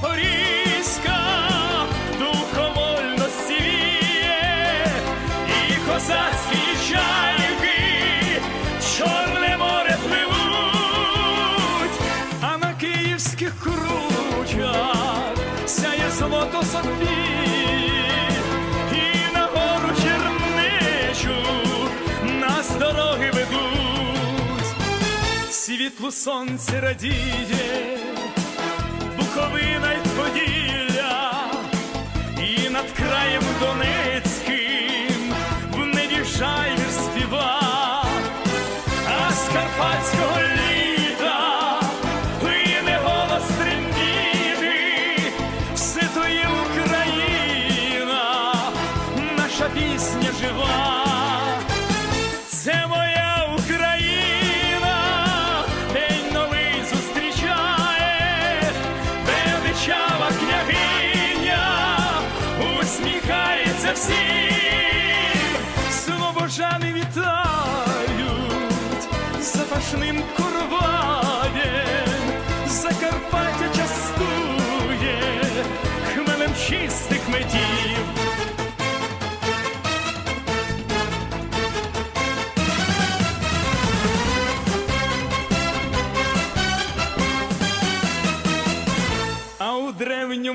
Запорізька, духовольності віє, і козацькі чайки, чорне море пливуть, а на київських кручах сяє золото Софії, і на гору чернечу нас дороги ведуть, світлу сонце радіє. Наша пісня жива. Це моя Україна, день новий зустрічає, величава княгиня, усміхається всім, слобожани вітають запашним короваєм, Закарпаття частує хмелем чистих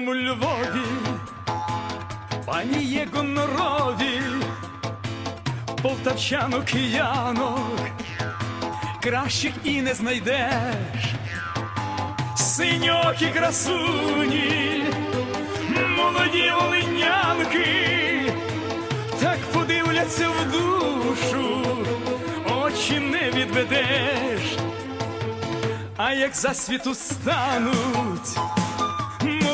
древньому Львові пані є гонорові, полтавчанок киянок, кращих і не знайдеш, синьокі красуні, молоді олинянки, так подивляться в душу, очі не відведеш. А як засвіту стануть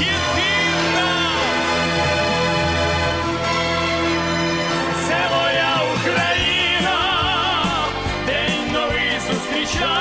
Чіпівна! Це моя Україна! День новий зустрічає!